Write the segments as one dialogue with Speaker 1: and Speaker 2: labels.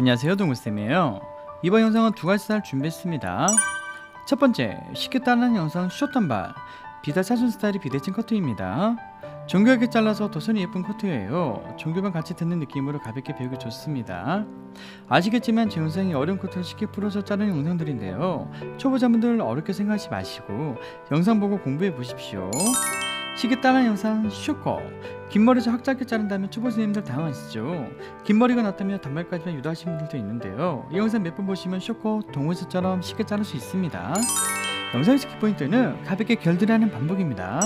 Speaker 1: 안녕하세요 동구쌤이에요. 이번 영상은 두 가지 스타일 준비했습니다. 첫 번째 쉽게 따라하는 영상 숏단발. 비다 차준 스타일이 비대칭 커트입니다. 정교하게 잘라서 도선이 예쁜 커트예요. 종교만 같이 듣는 느낌으로 가볍게 배우기 좋습니다. 아시겠지만 제 영상이 어려운 커트를 쉽게 풀어서 자르는 영상들인데요. 초보자분들 어렵게 생각하지 마시고 영상 보고 공부해 보십시오 따라하는 영상 숏컷 긴 머리에서 확 짧게 자른다면 초보 선생님들 당황하시죠 긴 머리가 났다면 단발까지만 유도하시는 분들도 있는데요. 이 영상 몇 번 보시면 쇼코 동호수처럼 쉽게 자를 수 있습니다. 영상의 스킵 포인트는 가볍게 결들하는 반복입니다.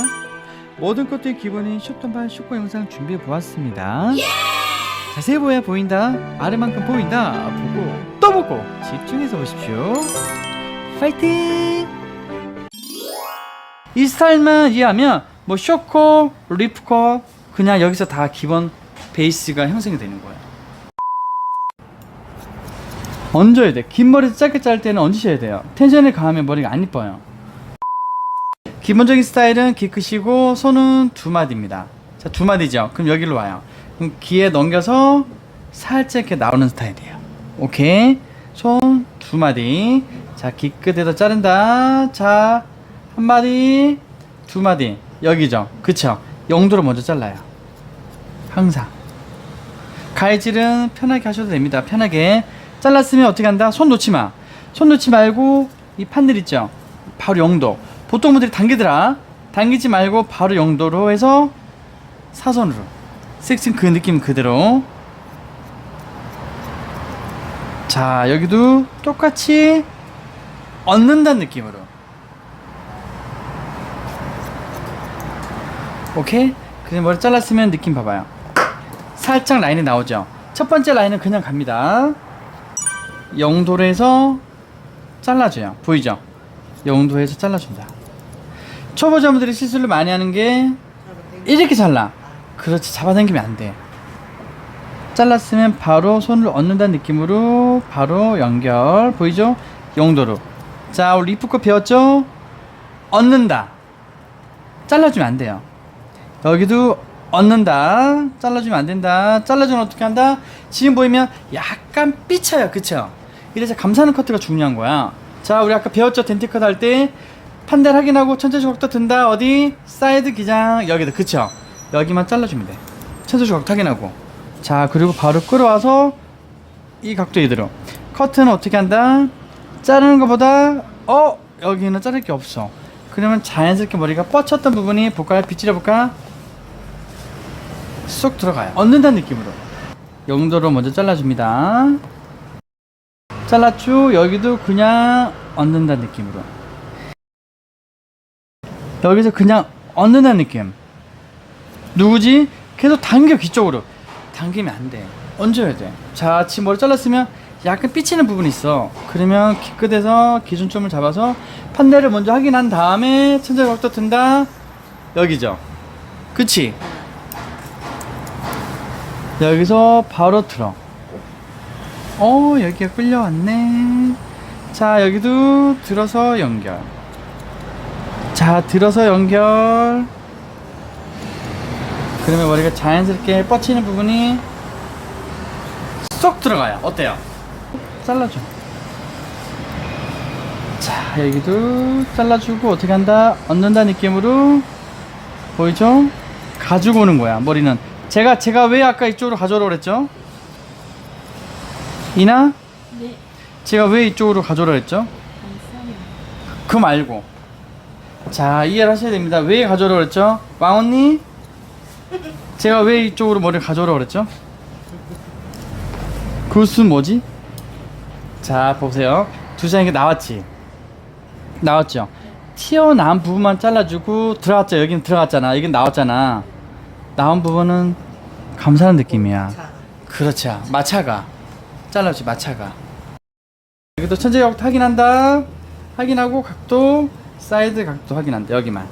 Speaker 1: 모든 것들의 기본인 쇼턴발 쇼코 영상 준비해 보았습니다. 자세히 보야 보인다, 아래만큼 보인다, 보고 또 보고 집중해서 보십시오. 파이팅! 이 스타일만 이해하면 뭐 쇼코, 리프코 그냥 여기서 다 기본 베이스가 형성이 되는 거예요. 얹어야 돼. 긴 머리 짧게 자를 때는 얹으셔야 돼요. 텐션을 가하면 머리가 안 이뻐요. 기본적인 스타일은 기 크시고 손은 두 마디입니다. 자, 두 마디죠. 그럼 여기로 와요. 그럼 귀에 넘겨서 살짝 이렇게 나오는 스타일이에요. 오케이. 손 두 마디. 자, 귀 끝에서 자른다. 자, 한 마디, 두 마디. 여기죠. 그쵸? 영도로 먼저 잘라요. 항상. 가위질은 편하게 하셔도 됩니다. 편하게. 잘랐으면 어떻게 한다? 손 놓지 마. 손 놓지 말고 이 판들 있죠? 바로 영도. 보통 분들이 당기더라. 당기지 말고 바로 영도로 해서 사선으로. 섹슨 그 느낌 그대로. 자, 여기도 똑같이 얻는다는 느낌으로. 오케이? 그냥 머리 잘랐으면 느낌 봐봐요. 살짝 라인이 나오죠. 첫 번째 라인은 그냥 갑니다. 영도에서 잘라줘요. 보이죠? 영도에서 잘라준다. 초보자분들이 실수를 많이 하는 게 이렇게 잘라. 그렇지 잡아당기면 안 돼. 잘랐으면 바로 손을 얻는다는 느낌으로 바로 연결 보이죠? 영도로. 자, 우리 리프코 배웠죠? 얻는다. 잘라주면 안 돼요. 여기도 얻는다. 잘라주면 안 된다. 잘라주면 어떻게 한다? 지금 보이면 약간 삐쳐요. 그쵸? 이래서 감싸는 커트가 중요한 거야. 자, 우리 아까 배웠죠? 덴티 컷 할 때. 판넬 확인하고 천재 주걱도 든다. 어디? 사이드 기장. 여기다. 그쵸? 여기만 잘라주면 돼. 천재 주걱 확인하고. 자, 그리고 바로 끌어와서 이 각도 이대로. 커트는 어떻게 한다? 자르는 것보다, 어? 여기는 자를 게 없어. 그러면 자연스럽게 머리가 뻗쳤던 부분이 볼까요? 빗질해 볼까? 쏙 들어가요. 얻는다는 느낌으로. 영도로 먼저 잘라줍니다. 잘랐죠? 여기도 그냥 얻는다는 느낌으로. 여기서 그냥 얻는다는 느낌. 누구지? 계속 당겨 귀쪽으로. 당기면 안 돼. 얹어야 돼. 자, 지금 머리 잘랐으면 약간 삐치는 부분이 있어. 그러면 귀 끝에서 기준점을 잡아서 판넬을 먼저 확인한 다음에 천장각도 든다. 여기죠. 그치? 여기서 바로 틀어. 어, 여기가 끌려왔네. 자, 여기도 들어서 연결. 자, 들어서 연결. 그러면 머리가 자연스럽게 뻗치는 부분이 쏙 들어가요. 어때요? 잘라줘. 자, 여기도 잘라주고 어떻게 한다? 얻는다 느낌으로 보이죠? 가지고 오는 거야. 머리는 제가 제가 왜 아까 이쪽으로 가져오라고 그랬죠? 이나?
Speaker 2: 네,
Speaker 1: 제가 왜 이쪽으로 가져오라고 했죠? 그 말고 자 이해를 하셔야 됩니다 왜 가져오라고 그랬죠? 왕 언니 제가 왜 이쪽으로 머리를 가져오라고 그랬죠? 그것은 뭐지? 자 보세요 두 장이 나왔지 나왔죠 튀어나온 부분만 잘라주고 들어갔죠 여기는 들어갔잖아 여긴 나왔잖아 나온 부분은 감사하는 느낌이야 그렇죠 마차가 잘라주지 마차가 여기도 천재각 확인한다. 확인하고 각도, 사이드 각도 확인한다. 여기만.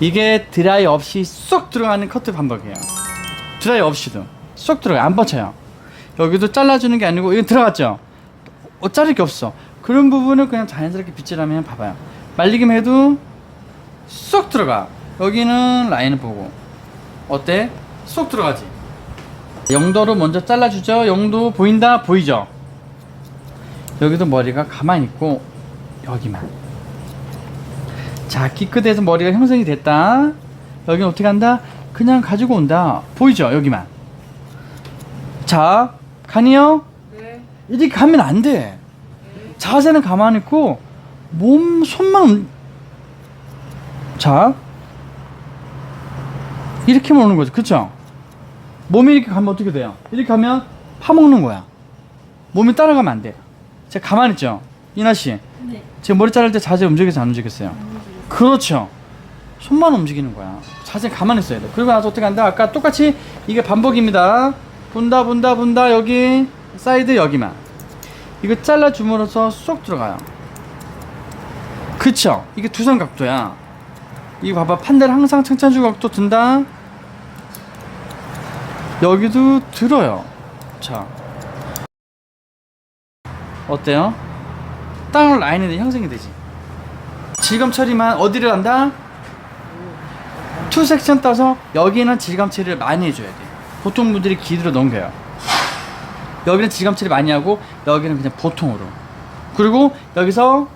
Speaker 1: 이게 드라이 없이 쏙 들어가는 커트 반복이에요. 드라이 없이도 쏙 들어가 안 뻗쳐요. 여기도 잘라주는 게 아니고 이거 들어갔죠. 어 자를 게 없어. 그런 부분을 그냥 자연스럽게 빗질하면 봐봐요. 말리기만 해도 쏙 들어가. 여기는 라인을 보고 어때? 쏙 들어가지. 영도로 먼저 잘라주죠. 영도 보인다? 보이죠? 여기도 머리가 가만히 있고 여기만. 자, 키 끝에서 머리가 형성이 됐다. 여기는 어떻게 한다? 그냥 가지고 온다. 보이죠? 여기만. 자, 가니요?
Speaker 2: 네.
Speaker 1: 이렇게 가면 안 돼. 자세는 가만히 있고 몸 손만 움- 자 이렇게만 오는 거죠. 그쵸? 몸이 이렇게 가면 어떻게 돼요? 이렇게 가면 파먹는 거야. 몸이 따라가면 안 돼. 제가 가만히 있죠? 이나 씨.
Speaker 2: 네.
Speaker 1: 지금 머리 자를 때 자세 움직여서 안 움직였어요? 그렇죠. 손만 움직이는 거야. 자세 가만히 있어야 돼. 그리고 나서 어떻게 한다? 아까 똑같이 이게 반복입니다. 본다 본다 본다 여기 사이드 여기만. 이거 잘라 줌으로써 쏙 들어가요. 그쵸? 이게 두선 각도야 이거 봐봐 판대를 항상 칭찬주 각도 든다. 여기도 들어요. 자. 어때요? 땅 라인이 형성이 되지. 질감 처리만 어디를 한다? 투 섹션 따서 여기는 질감 처리를 많이 해줘야 돼. 보통 분들이 기드로 넘겨요. 여기는 질감 처리 많이 하고 여기는 그냥 보통으로. 그리고 여기서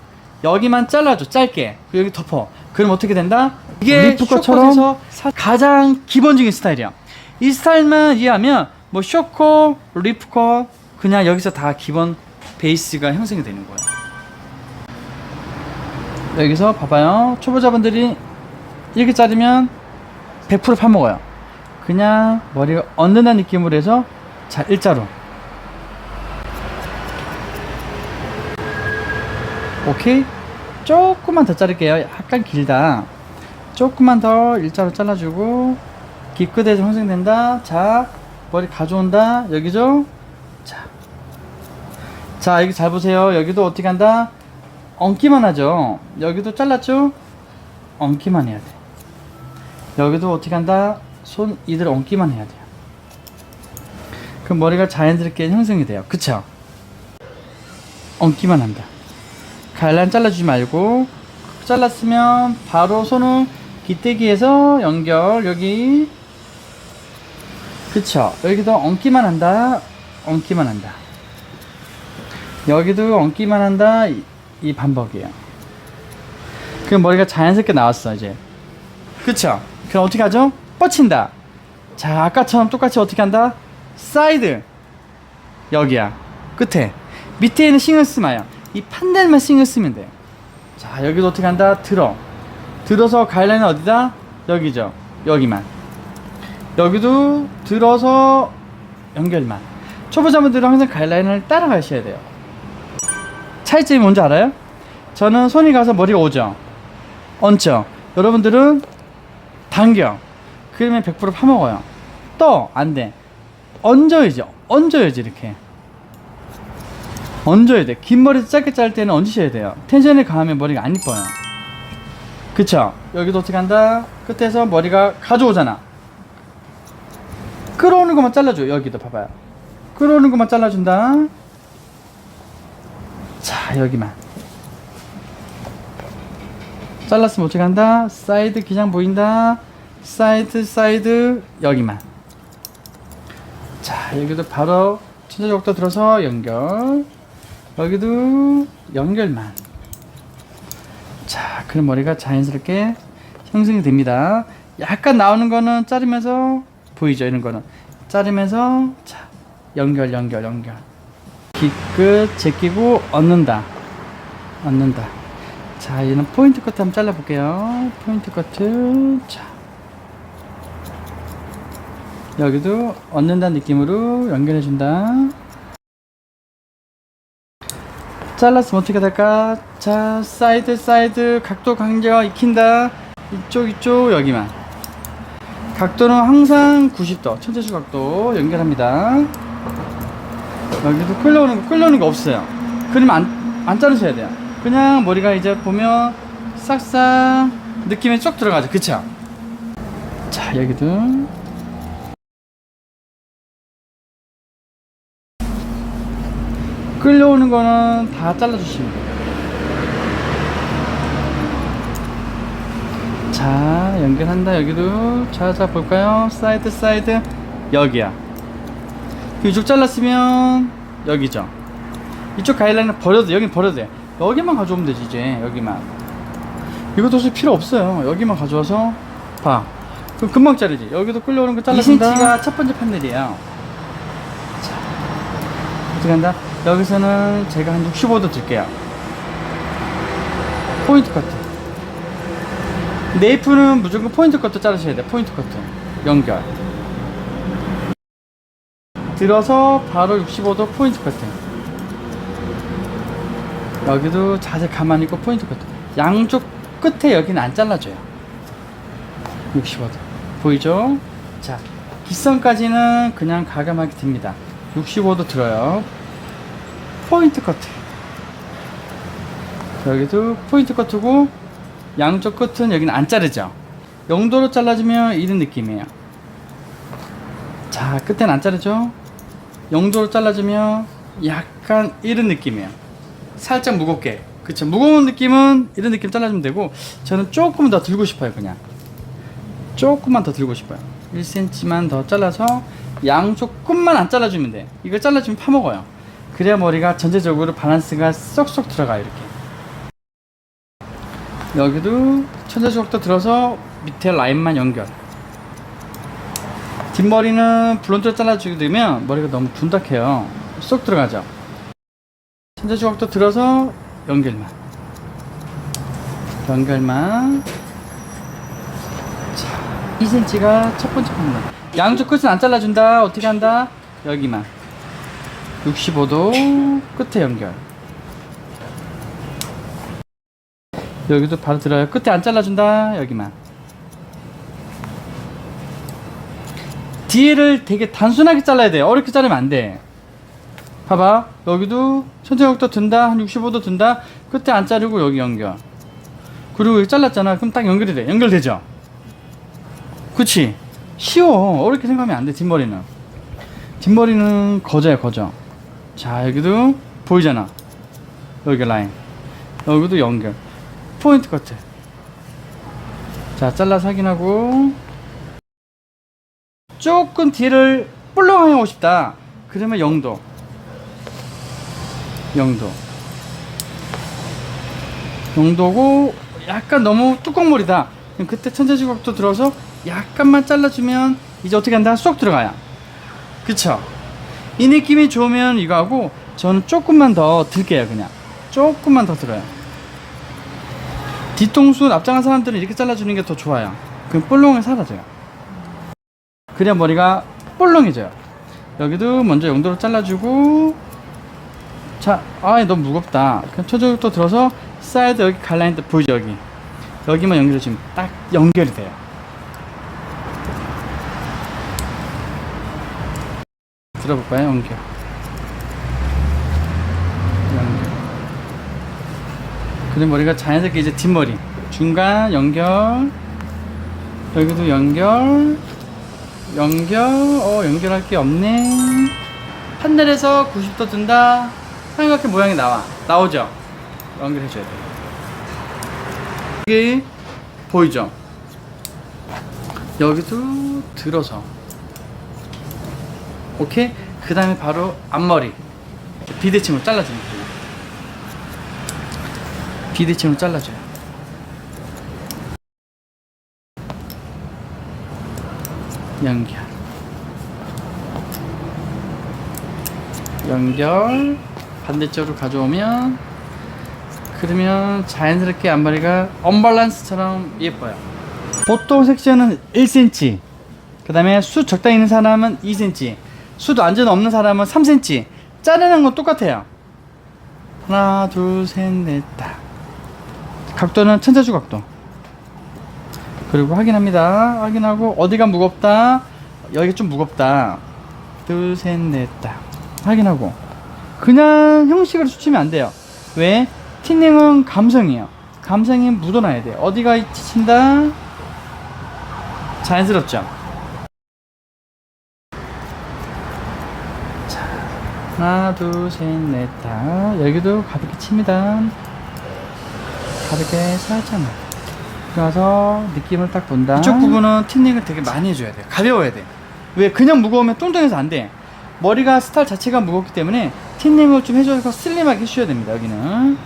Speaker 1: 여기만 잘라줘. 짧게. 여기 덮어 그럼 어떻게 된다? 이게 쇼컷에서 사- 가장 기본적인 스타일이야. 이 스타일만 이해하면 뭐 쇼컷, 리프컷 그냥 여기서 다 기본 베이스가 형성이 되는 거야. 여기서 봐봐요. 초보자분들이 이렇게 자르면 100% 파먹어요. 그냥 머리가 얹는다는 느낌으로 해서 자 일자로. 오케이 조금만 더 자를게요. 약간 길다. 조금만 더 일자로 잘라주고 기끝에서 형성된다. 자 머리 가져온다. 여기죠? 자, 자 여기 잘 보세요. 여기도 어떻게 한다? 얹기만 하죠? 여기도 잘랐죠? 얹기만 해야 돼. 여기도 어떻게 한다? 손 이대로 얹기만 해야 돼요. 그럼 머리가 자연스럽게 형성이 돼요. 그쵸? 얹기만 한다 갈란 잘라주지 말고 잘랐으면 바로 손을 기대기에서 연결. 여기. 그쵸. 여기도 얹기만 한다. 얹기만 한다. 여기도 얹기만 한다. 이, 이 반복이에요. 그럼 머리가 자연스럽게 나왔어 이제. 그쵸. 그럼 어떻게 하죠? 뻗친다. 자 아까처럼 똑같이 어떻게 한다? 사이드. 여기야. 끝에. 밑에는 신경 쓰지 마요 이 판넬만 신경 쓰면 돼요. 자 여기도 어떻게 한다? 들어. 들어서 가일라인은 어디다? 여기죠. 여기만. 여기도 들어서 연결만. 초보자분들은 항상 가일라인을 따라가셔야 돼요. 차이점이 뭔지 알아요? 저는 손이 가서 머리가 오죠? 얹죠? 여러분들은 당겨. 그러면 100% 파먹어요. 떠! 안돼. 얹어야죠. 얹어야지 이렇게 얹어야 돼. 긴 머리 짧게 자를 때는 얹으셔야 돼요. 텐션이 강하면 머리가 안 이뻐요. 그쵸? 여기도 어떻게 한다? 끝에서 머리가 가져오잖아. 끌어오는 것만 잘라줘. 여기도 봐봐요. 끌어오는 것만 잘라준다. 자, 여기만. 잘랐으면 어떻게 한다? 사이드 기장 보인다. 사이드, 사이드, 여기만. 자, 여기도 바로 천자적도 들어서 연결. 여기도 연결만. 자, 그럼 머리가 자연스럽게 형성이 됩니다. 약간 나오는 거는 자르면서 보이죠? 이런 거는 자르면서 자 연결, 연결, 연결. 뒤끝 제끼고 얹는다, 얹는다. 자, 얘는 포인트 커트 한번 잘라 볼게요. 포인트 커트. 자, 여기도 얹는다는 느낌으로 연결해 준다. 잘랐으면 어떻게 될까? 자, 사이드, 사이드, 각도 간격 익힌다. 이쪽, 이쪽, 여기만. 각도는 항상 90도, 천재수 각도 연결합니다. 여기도 끌려오는 거, 끌려오는 거 없어요. 그러면 안, 안 자르셔야 돼요. 그냥 머리가 이제 보면 싹싹 느낌이 쭉 들어가죠. 그쵸? 자, 여기도. 끌려오는 거는 다 잘라주시면 돼요. 자, 연결한다. 여기도. 자, 자, 볼까요? 사이드, 사이드. 여기야. 이쪽 잘랐으면 여기죠. 이쪽 가이드라인은 버려도 돼. 여긴 버려도 돼. 여기만 가져오면 되지 이제 여기만. 이것도 사실 필요 없어요. 여기만 가져와서 봐. 그럼 금방 자르지. 여기도 끌려오는 거 잘라준다. 2cm가 첫 번째 판넬이에요. 자, 어떻게 한다? 여기서는 제가 한 65도 들게요. 포인트 커트. 네이프는 무조건 포인트 커트 자르셔야 돼. 포인트 커트. 연결. 들어서 바로 65도 포인트 커트. 여기도 자세 가만히 있고 포인트 커트. 양쪽 끝에 여기는 안 잘라줘요. 65도. 보이죠? 자, 깃선까지는 그냥 가감하게 듭니다. 65도 들어요. 포인트 커트. 여기도 포인트 커트고, 양쪽 끝은 여기는 안 자르죠. 영도로 잘라주면 이런 느낌이에요. 자, 끝엔 안 자르죠? 영도로 잘라주면 약간 이런 느낌이에요. 살짝 무겁게. 그쵸. 무거운 느낌은 이런 느낌 잘라주면 되고, 저는 조금 더 들고 싶어요, 그냥. 조금만 더 들고 싶어요. 1cm만 더 잘라서 양쪽 끝만 안 잘라주면 돼. 이걸 잘라주면 파먹어요. 그래야 머리가 전체적으로 밸런스가 쏙쏙 들어가요, 이렇게. 여기도 천재주걱도 들어서 밑에 라인만 연결. 뒷머리는 블론드로 잘라주게 되면 머리가 너무 둔탁해요. 쏙 들어가죠. 천재주걱도 들어서 연결만. 연결만. 자, 2cm가 첫 번째 판넬. 양쪽 끝은 안 잘라준다. 어떻게 한다? 여기만. 65도 끝에 연결. 여기도 바로 들어요. 끝에 안 잘라준다. 여기만. 뒤를 되게 단순하게 잘라야 돼. 어렵게 자르면 안 돼. 봐봐. 여기도 천천히도 든다. 한 65도 든다. 끝에 안 자르고 여기 연결. 그리고 여기 잘랐잖아. 그럼 딱 연결이 돼. 연결되죠? 그치? 쉬워. 어렵게 생각하면 안 돼. 뒷머리는. 뒷머리는 거저야, 거저. 자, 여기도 보이잖아. 여기 라인. 여기도 연결. 포인트 커트. 자, 잘라서 확인하고. 조금 뒤를 볼렁하게 하고 싶다. 그러면 0도. 0도. 0도고, 약간 너무 뚜껑머리다. 그때 천재지각도 들어서 약간만 잘라주면 이제 어떻게 한다? 쏙 들어가요. 그쵸? 이 느낌이 좋으면 이거 하고, 저는 조금만 더 들게요, 그냥. 조금만 더 들어요. 뒤통수 납작한 사람들은 이렇게 잘라주는 게 더 좋아요. 그럼 볼롱이 사라져요. 그래야 머리가 볼롱해져요. 여기도 먼저 용도로 잘라주고, 자, 아, 너무 무겁다. 그럼 초저부터 들어서 사이드 여기 갈라인 때 보이죠, 여기. 여기만 연결해 주면 딱 연결이 돼요. 들어볼까요, 연결. 연결. 그리고 머리가 자연스럽게 이제 뒷머리. 중간 연결. 여기도 연결. 연결. 어 연결할 게 없네. 판넬에서 90도 든다. 삼각형 모양이 나와. 나오죠? 연결해 줘야 돼 여기 보이죠? 여기도 들어서 오케이 그 다음에 바로 앞머리 비대칭으로 거예요 비대칭으로 잘라줘요. 연결. 연결. 반대쪽으로 가져오면 그러면 자연스럽게 앞머리가 언밸런스처럼 예뻐요. 보통 섹션은 1cm. 그 다음에 숱 적당히 있는 사람은 2cm. 숱 완전 없는 사람은 3cm. 자르는 건 똑같아요. 하나, 둘, 셋, 넷, 다. 각도는 천자주 각도. 그리고 확인합니다. 확인하고 어디가 무겁다. 여기 좀 무겁다. 둘, 셋, 넷, 다. 확인하고. 그냥 형식으로 수치면 안 돼요. 왜? 티닝은 감성이에요. 감성이 묻어나야 돼요. 어디가 지친다? 자연스럽죠? 하나, 둘, 셋, 넷, 다. 여기도 가볍게 칩니다. 가볍게 살짝만 그래서 느낌을 딱 본다 이쪽 부분은 틴닝을 되게 많이 해줘야 돼 가벼워야 돼 왜 그냥 무거우면 뚱뚱해서 안 돼 머리가 스타일 자체가 무겁기 때문에 틴닝을 좀 해줘서 슬림하게 해주셔야 됩니다. 여기는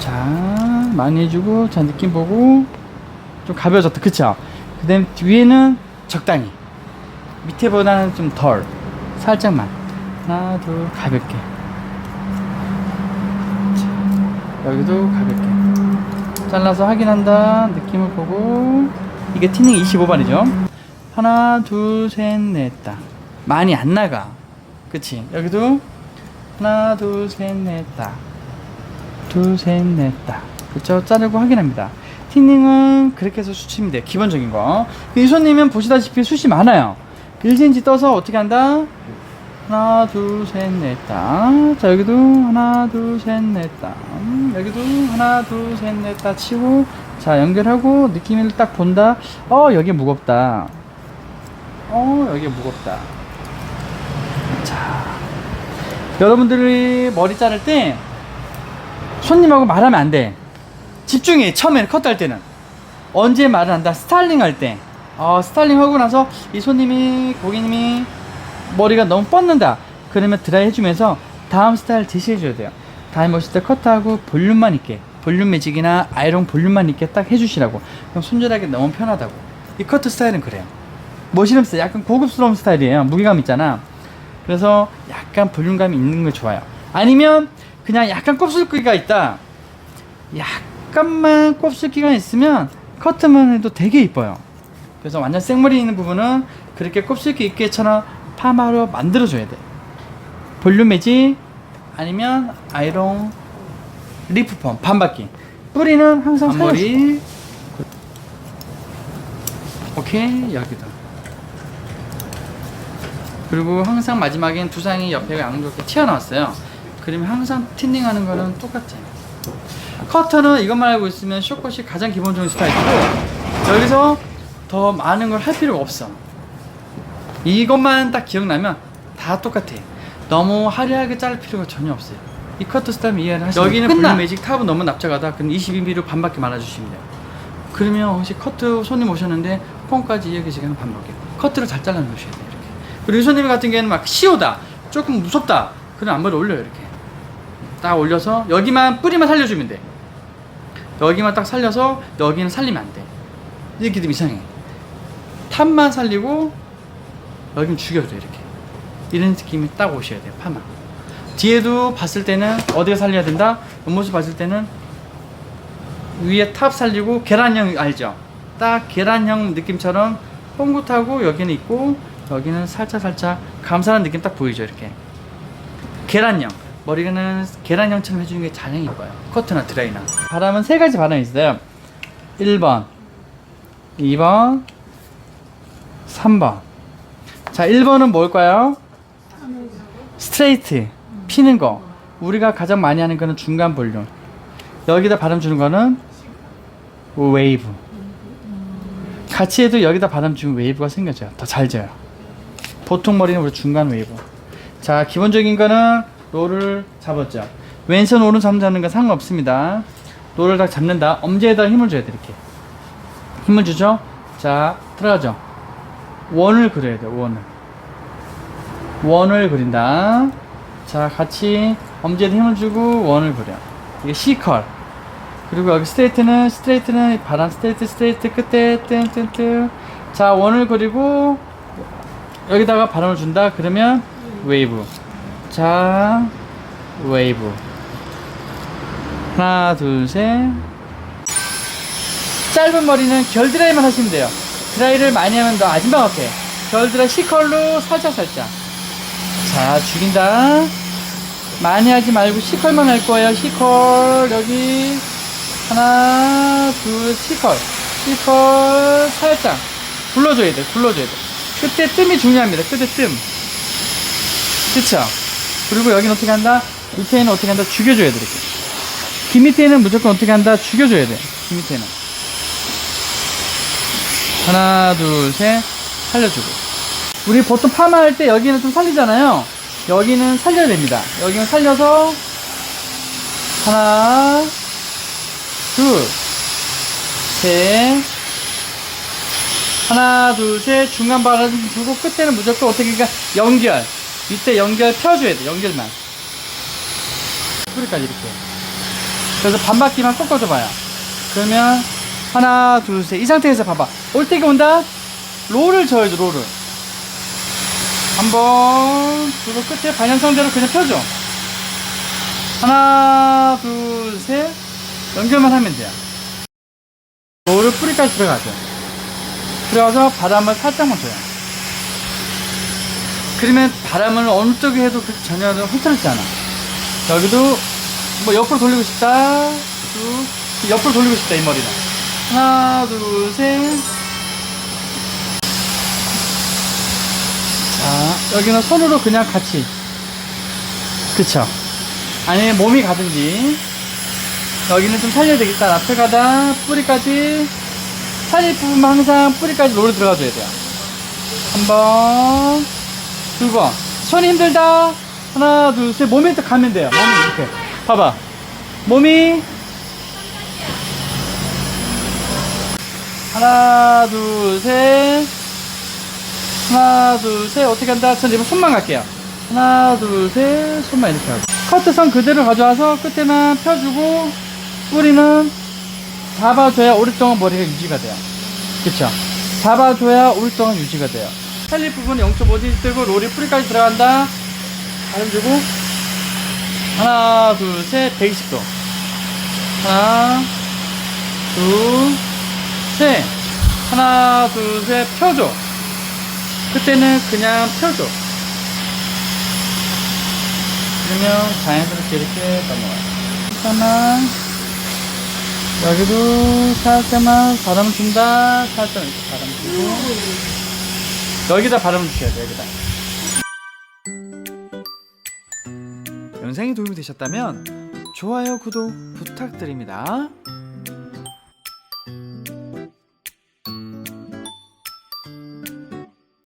Speaker 1: 자 많이 해주고 자 느낌 보고 좀 가벼워졌다 그쵸? 그 다음에 위에는 적당히 밑에보다는 좀 덜. 살짝만. 하나 둘 가볍게. 자, 여기도 가볍게. 잘라서 확인한다. 느낌을 보고. 이게 티닝 25반이죠. 하나 둘셋넷다. 많이 안 나가. 그치? 여기도 하나 둘셋넷다. 둘셋넷다. 그쵸? 자르고 확인합니다. 티닝은 그렇게 해서 돼요 기본적인 거. 이 손님은 보시다시피 숱이 많아요 1cm 떠서 어떻게 한다 하나 둘 셋넷다 자 여기도 하나 둘 셋넷다 음, 여기도 하나 둘 셋넷다 치고 자 연결하고 느낌을 딱 본다 어 여기 무겁다 어 여기 무겁다 자 여러분들이 머리 자를 때 손님하고 말하면 안 돼. 집중해. 처음에 컷할 때는. 언제 말을 한다? 스타일링 할 때. 어, 스타일링 하고 나서 이 손님이, 고객님이 머리가 너무 뻗는다. 그러면 드라이 해주면서 다음 스타일 제시해 줘야 돼요. 다음 오실 때 컷하고 볼륨만 있게. 볼륨 매직이나 아이롱 볼륨만 있게 딱 해주시라고. 그럼 손질하기 너무 편하다고. 이 커트 스타일은 그래요. 머시름 스타일, 약간 고급스러운 스타일이에요. 무게감 있잖아. 그래서 약간 볼륨감이 있는 게 좋아요. 아니면 그냥 약간 곱슬기가 있다. 약간만 곱슬기가 있으면 커트만 해도 되게 이뻐요. 그래서 완전 생머리 있는 부분은 그렇게 곱슬기 있게처럼 파마로 만들어줘야 돼. 볼륨 매직 아니면 아이롱 리프펌 반바퀴. 뿌리는 항상 앞머리. 오케이 여기다. 그리고 항상 마지막엔 두상이 옆에 양쪽에 튀어나왔어요. 그러면 항상 틴닝하는 거는 똑같아요. 커터는 이것만 알고 있으면 쇼컷이 가장 기본적인 스타일이고 여기서 더 많은 걸 할 필요가 없어. 이것만 딱 기억나면 다 똑같아. 너무 화려하게 자를 필요가 전혀 없어요. 이 커터 스타일 이해를 하시면 여기는. 블루 매직 탑은 너무 납작하다. 그럼 22mm 반밖에 말아주시면 돼요. 그러면 혹시 커트 손님 오셨는데 폼까지 이렇게 지금 반밖에 커트를 잘 잘라 놓으셔야 돼요. 이렇게. 그리고 이 손님 같은 경우에는 막 시오다, 조금 무섭다. 그럼 앞머리 올려요 이렇게. 딱 올려서 여기만 뿌리만 살려주면 돼. 여기만 딱 살려서 여기는 살리면 안 돼. 이렇게 되면 이상해. 탑만 살리고 여기는 죽여줘 이렇게. 이런 느낌이 딱 오셔야 돼요 파마. 뒤에도 봤을 때는 어디가 살려야 된다? 옆모습 봤을 때는 위에 탑 살리고 계란형 알죠? 딱 계란형 느낌처럼 뽕긋하고 여기는 있고 여기는 살짝 살짝 감사한 느낌 딱 보이죠 이렇게 계란형 머리는 계란형처럼 해주는 게 가장 이뻐요 커트나 드라이나 바람은 세 가지 바람이 있어요 1번 2번 3번. 자 1번은 뭘까요? 스트레이트 피는 거. 우리가 가장 많이 하는 거는 중간 볼륨. 여기다 바람 주는 거는 웨이브. 같이 해도 여기다 바람 주면 웨이브가 생겨져요. 더 잘 져요. 보통 머리는 우리 중간 웨이브. 자 기본적인 거는 롤을 잡았죠. 왼손 오른손 잡는 건 상관없습니다. 롤을 딱 잡는다. 엄지에다 힘을 줘야 돼 이렇게. 힘을 주죠? 자 들어가죠 원을 그려야 돼 원을. 원을 그린다. 자 같이 엄지에다 힘을 주고 원을 그려. 이게 C컬. 그리고 여기 스트레이트는 스트레이트는 바람 스트레이트 스트레이트 끝에 뜬뜬뜬. 자 원을 그리고 여기다가 바람을 준다. 그러면 웨이브 자 웨이브 하나 둘 셋. 짧은 머리는 결 드라이만 하시면 돼요 드라이를 많이 하면 같아 결 드라이 C컬로 살짝 살짝. 자 죽인다. 많이 하지 말고 C컬만 할 거예요. C컬 여기. 하나 둘 C컬. C컬 살짝. 불러줘야 돼 불러줘야 돼. 끝에 뜸이 중요합니다. 끝에 뜸. 그쵸? 그리고 여기는 어떻게 한다? 밑에는 어떻게 한다? 죽여줘야 돼 이렇게. 귀 밑에는 무조건 어떻게 한다? 죽여줘야 돼귀 밑에는 하나 둘 셋 살려주고. 우리 보통 파마할 때 여기는 좀 살리잖아요. 여기는 살려야 됩니다. 여기는 살려서 하나 둘, 셋, 하나 둘 셋. 중간 바람 주고 끝에는 무조건 어떻게 그러니까 연결. 이때 연결 펴줘야 돼 연결만. 뿌리까지 이렇게. 그래서 반바퀴만 꺾어줘 봐요. 그러면 하나 둘 셋. 이 상태에서 봐봐. 올때가 온다? 롤을 쳐야죠 롤을. 한 번 그리고 끝에 반연성대로 그냥 펴줘 하나 둘 셋. 연결만 하면 돼요. 롤을 뿌리까지 들어가죠. 들어가서 바람을 살짝만 줘요. 그러면 바람을 어느 쪽에 해도 그렇게 전혀 흐트러지지 않아. 여기도 뭐 옆으로 돌리고 싶다. 쭉. 옆으로 돌리고 싶다 이 머리는 하나 둘 셋 자, 여기는 손으로 그냥 같이. 그쵸. 아니면 몸이 가든지. 여기는 좀 살려야 되겠다. 앞에 가다, 뿌리까지. 살릴 부분만 항상 뿌리까지 롤을 들어가줘야 돼요. 한 번, 두 번. 손이 힘들다. 하나, 둘, 셋. 몸에 또 가면 돼요. 몸이 이렇게. 봐봐. 몸이. 하나, 둘, 셋. 하나 둘 셋. 어떻게 한다? 전 이번 손만 갈게요. 하나 둘 셋. 손만 이렇게 하고. 커트선 그대로 가져와서 끝에만 펴주고 뿌리는 잡아줘야 오랫동안 머리가 유지가 돼요. 그쵸? 잡아줘야 오랫동안 유지가 돼요. 살릴 부분 0.5cm 뜨고 롤이 뿌리까지 들어간다. 바람 주고. 하나 둘 셋. 120도. 하나 둘 셋 하나 둘 셋 펴줘 그때는 그냥 펴줘. 그러면 자연스럽게 이렇게 넘어와요. 살짝만, 여기도 살짝만 바람 준다. 살짝 이렇게 바람 주고. 여기다 바람 주셔야 돼, 여기다. 영상이 도움이 되셨다면 좋아요, 구독 부탁드립니다.